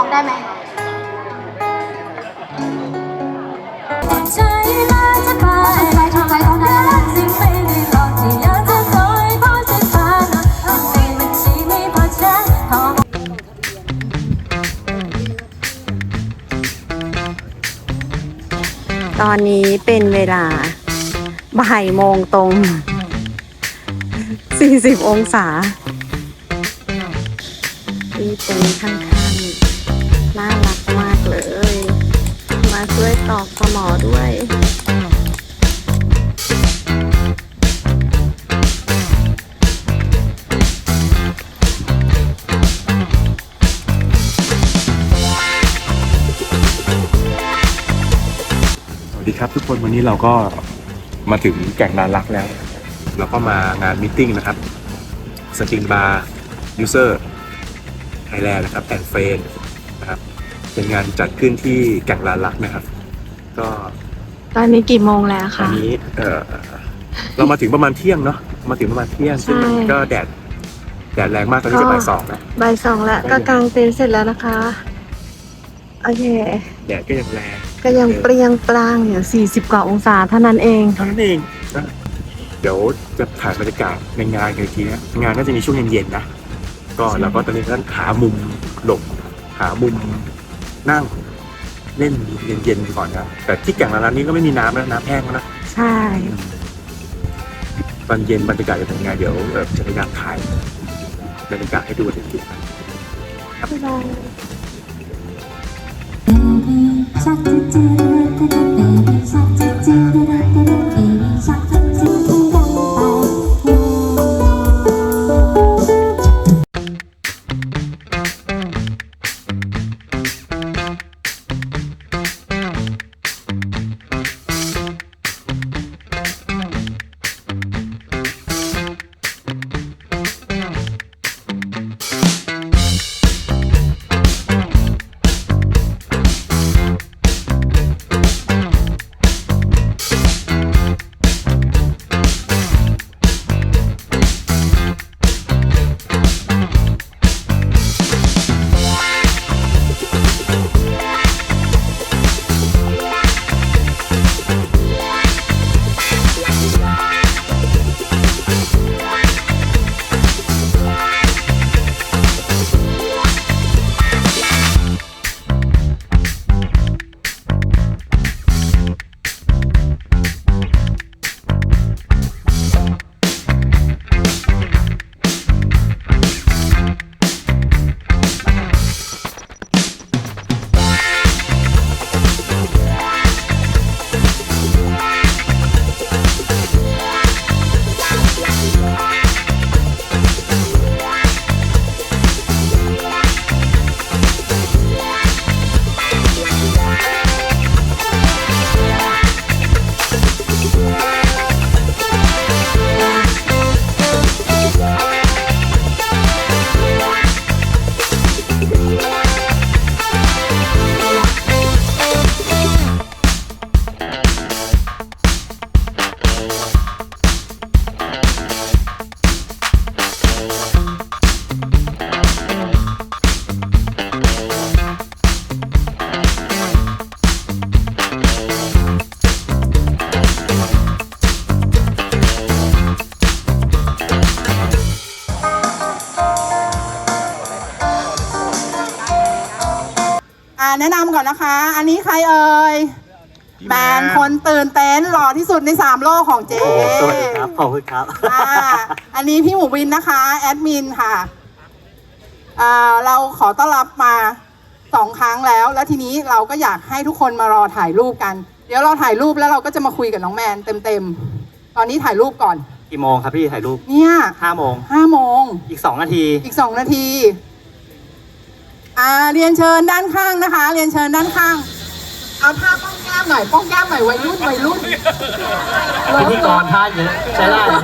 ร้องได้ไหมใจมาจะไปใครชอบใครร้องได้ไหมสิ่งไม่ได้หลอกที่อยากจะคอยพอใจฟ้านะในบัญชีไม่พอใช้พอตอนนี้เป็นเวลาบ่ายโมงตรง 40 องศาที่เป็นข้างๆ น่ารักมากเลย มาช่วยตอกสมอด้วยสวัสดีครับทุกคนวันนี้เราก็มาถึงแก่งลานลักแล้ว เราก็มางานมิทติ้งนะครับสติงบาร์ยูเซอร์ไทยแลนด์นะครับแอนเฟนนะครับ เป็นงานจัดขึ้นที่แก่งลานลักนะครับ ก็ตอนนี้กี่โมงแล้วอันคะ นี้เออเรามาถึงประมาณเที่ยงเนาะมาถึงประมาณเที่ยงซึ่งมันใช่ ก็แดดแดดแรงมากตอนนี้จะบ่ายสองแล้ว บ่ายสองแล้วก็กางเต็นท์เสร็จแล้วนะคะ โอเค แดดก็ยังแรงก็ยังเปรียงปรางอยู่ 40 กว่าองศาเท่านั้นเอง เท่านั้นเองนะเดี๋ยวจะถ่ายบรรยากาศในงานกันอีกทีนะงานน่าจะมีช่วงเย็นๆนะก็แล้วก็ตอนนี้ก็หามุมหลบหามุม นั่งเล่นเย็นๆก่อนนะแต่ที่แก่งร้านนี้ก็ไม่มีน้ำแล้วน้ำแห้งแล้วนะใช่ตอนเย็นบรรยากาศจะเป็นยังไงเดี๋ยวเอ่อจะพยายามถ่ายบรรยากาศให้ดูอีกทีนะชักจะเจอแต่ก็เแบรนด์คนตื่นเต้นหล่อที่สุดในสามโลกของเจ๊โอ้โหสวัสดีครับ ขอบคุณครับ อ่าอันนี้พี่หมูวินนะคะ แอดมินค่ะอ่าเราขอต้อนรับมาสองครั้งแล้ว แล้วทีนี้เราก็อยากให้ทุกคนมารอถ่ายรูปกัน เดี๋ยวเราถ่ายรูปแล้วเราก็จะมาคุยกับน้องแมนเต็มๆ ตอนนี้ถ่ายรูปก่อน กี่โมงครับพี่ถ่ายรูปเนี่ยห้าโมง ห้าโมง อีกสองนาที อีกสองนาที อ่า เรียนเชิญด้านข้างนะคะ เรียนเชิญด้านข้าง เอาผ้าป้องแก้มหน่อยป้องแก้มหน่อยวัยรุ่นวัยรุ่นพิธีกรท่าเยอะใช้ได้เลย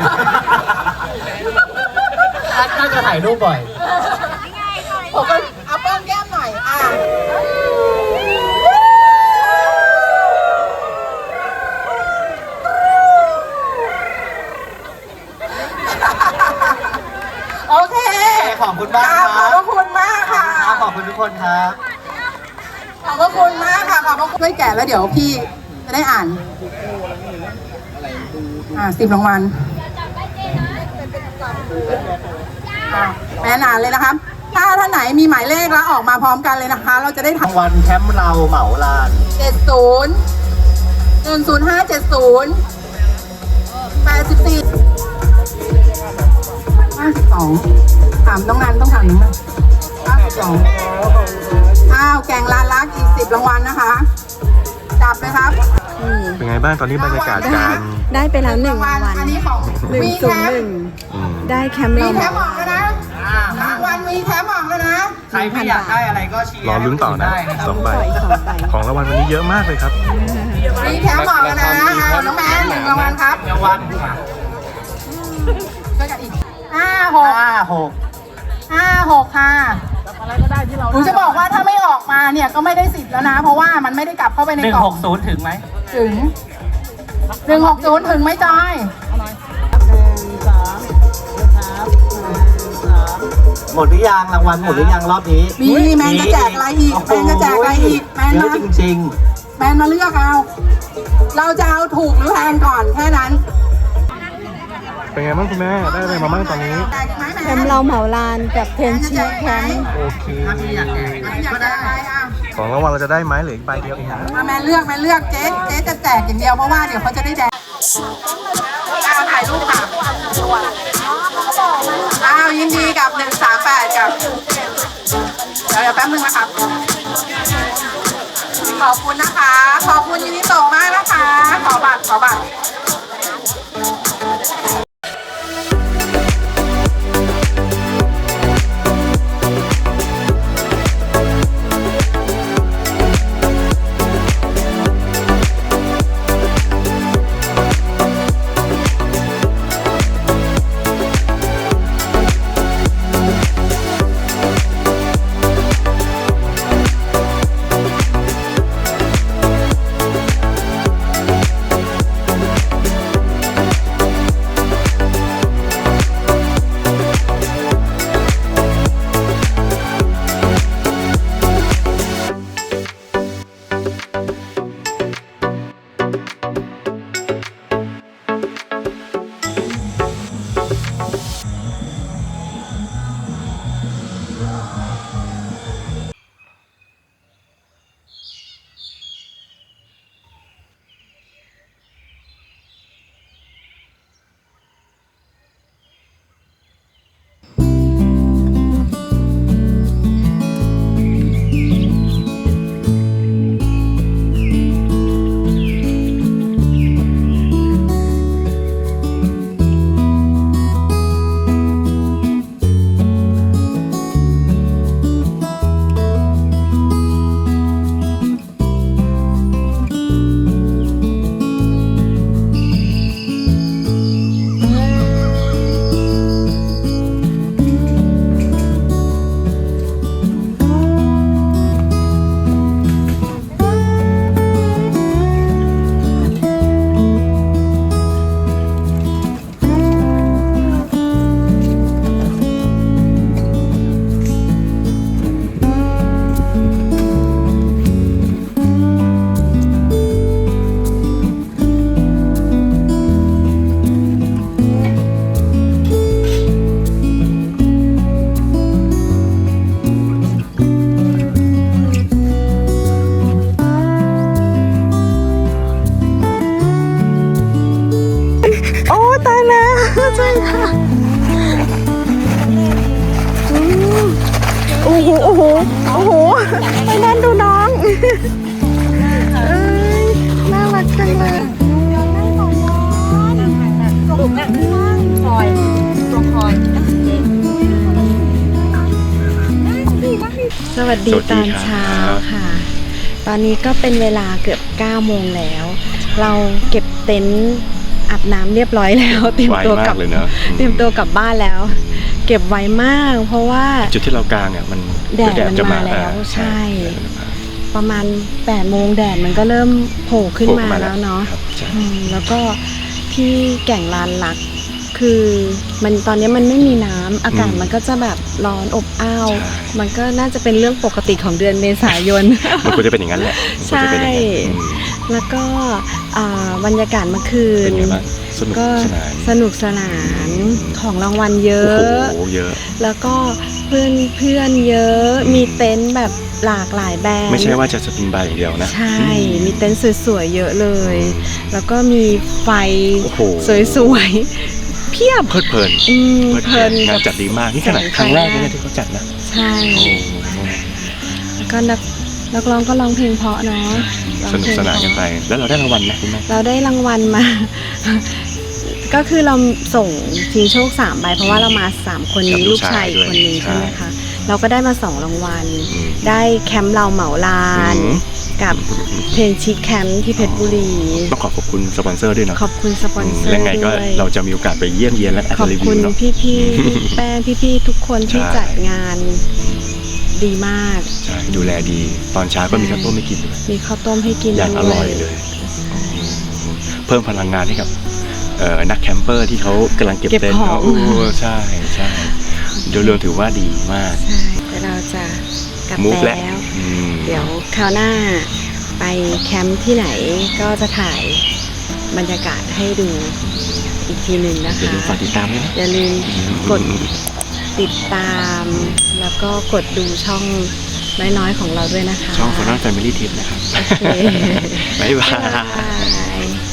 น่าจะถ่ายรูปบ่อยผมก็เอาป้องแก้มหน่อยอ่าโอเคขอบคุณมากขคอบรับพระคุณมากค่ะครับขอบคุณทุกคนครับอบพระคุณมาก ค่ะขอบพระคุณช่วยแกะแล้วเดี๋ยวพี่จะได้อ่านอ่าสิบรางวัลอะแม่นานเลยนะครับ ถ้าท่านไหนมีหมายเลขแล้วออกมาพร้อมกันเลยนะคะ เราจะได้รางทำวัลแชมป์เราเหมาลานเจ็ดศูนย์หนึ่งศูนย์ห้าเจ็ดศูนย์แปดสิบสี่ห้าสิบสองถามน้องนันต้องถามน้องนันห้าสิบสอง อ้าวแกงลานลักอีกสิบรางวัลนะคะ จับเลยครับนี่เป็นไงบ้างตอนนี้บรรยากาศการได้ไปแล้วหนึ่งรางวัลอันนี้ของหนึ่งมีศูแคนย์หมนึ่งอืมได้แคมป์มีเราแคมามออกแล้วนะรางวัลมีแคมออกแล้วนะ ใครที่อยากได้อะไรก็เชียร์รอลุ้นต่อนะได้นะครับสองใบต่ออีกสองใบของรางวัลวันนี้เยอะมากเลยครับมีแคมออกแล้วนะอ้าวน้องแม่หนึ่งรางวัลครับรางวัลมาช่วยกันอีกห้าหกห้าหกห้าหกค่ะ หนูจะบอกว่าถ้าไม่ออกมาเนี่ยก็ไม่ได้สิทธิ์แล้วนะ เพราะว่ามันไม่ได้กลับเข้าไปในหนึ่งกล่อหงกศูนย์ถึงไหมถึงหนึ่งหกศูนย์ถึงไหมจอยหมดหรือยังรางวัลหมดหรือยังรอบนี้มีแมนจะแจกอะไรอีกแมนจะแจกอะไรอีกแมนเยมาอะจริงแมนมาเลือกเอา เราจะเอาถูกหรือแพงก่อนแค่นั้น เป็นไงบ้างคุณแม่ ได้อะไรมาบ้างตอนนี้แจกอีกไหมแมแคมป์เราเหมาลานกับเทนชีแคมป์โอเคๆถ้าพี่อยากแจกแมนอยากได้อะไรอะของรางวัลเราจะได้ไหมเหลืออีกใบเดียวเองนะมาแมนเลือกแมนเลือกเจ๊เจ๊จะแจกอย่างเดียวเพราะว่าเดี๋ยวเขาจะได้แดกเอาถ่ายรูปค่ะอ้าวยินดีกับหนึ่งสามแปดกับเดี๋ยวเดี๋ยวแป๊บนึงนะครับขอบคุณนะคะ ขอบคุณยินดีส่งมากนะคะ ขอบัตรขอบัตร ดีตอนเช้าค่ะ ตอนนี้ก็เป็นเวลาเกือบ9โมงแล้ว เราเก็บเต็นท์อาบน้ำเรียบร้อยแล้ว เตรียมไวตัวมากกลับเลยนะเตรียมตัวกลับบ้านแล้ว เก็บไวมาก เพราะว่าจุดที่เรากลางเนี่ยมันแดดมันจะมาแล้วอ่ใช่ ประมาณ8โมงแดดมันก็เริ่มโผล่ขึ้นมาแล้วเนาะครับใช่อืมแล้วก็ที่แก่งลานลัก คือมันตอนนี้มันไม่มีน้ำอากาศอืมมันก็จะแบบร้อนอบอ้าว ใช่ มันก็น่าจะเป็นเรื่องปกติของเดือนเมษายน มันควรจะเป็นอย่างนั้นแหละมันควรจะเป็นอย่างนั้นใช่ อืมแล้วก็อ่าบรรยากาศเมื่อคืนเป็นไงบ้างสนุกก็สนานสนุกสนานของรางวัลเยโอ้อะ โหเยอะ แล้วก็เพื่อนเพื่อนเยอะ มีเต็นท์แบบหลากหลายแบรนด์ไม่ใช่ว่าจะสปินบายอย่างเดียวนะใช่ อืมีเต็นท์สวยๆเยอะเลย แล้วก็มีไฟโอ้โห สวยๆเพียบเพลิดเพลินอืมเพลิดเพเพลิลินนงานกับจัดดีมากนี่ขนาดแสงไฟครั้งแรกเลยนะที่เขาจัดนะใช่โอ้โหแล้วก็นักนักร้องก็ร้องเพลงเพราะเนาะร้องสนุเพกลงสนานกันไปเพราะแล้วเราได้รางวัลไหมคุณแม่เราได้รางวัลมา ก็คือเราส่งชิงโชคสามใบเพราะว่าเรามาสามคนมีลูกชายอีกคนนึงใช่ไหมคะเราก็ได้มาสองรางวัล อืม ได้แคมป์เราเหมาลาน อืม กับเพนชิคแคมป์ที่เพชรบุรีต้องขอขอบคุณสปอนเซอร์ด้วยเนาะขอบคุณสปอนเซอและร์ไงก็ด้วยเราจะมีโอกาสไปเยี่ยมเยียนและอาจขอบจะรีวิคุวณเนาะพี่พี่ๆพี่แป้งพี่พี่ๆทุกคนที่ใช่จัดงานดีมากใช่ดูแลดี ตอนเช้าก็มีข้าวต้มให้กินด้วยมีข้าวต้มให้กินอย่างอด้วร่อยเลย เพิ่มพลังงานให้กับเอ่อนักแคมเปอร์ที่เขากำลังเก็บเก็บเต็นท์ของเนาะโอ้ใช่ใช่โดยรวมถือว่าดีมากใช่แต่เราจะกลับมูฟแล้แล้ววอืม เดี๋ยวคราวหน้าไปแคมป์ที่ไหนก็จะถ่ายบรรยากาศให้ดูอีกทีหนึ่งนะอย่าคะลืมฝากติดตามด้วยนะ อย่าลืมกดติดตาม แล้วก็กดดูช่องน้อยๆของเราด้วยนะคะ ช่อง f o r n a Family Tip นะครับ โอเค บ๊ายบาบ๊ายบายย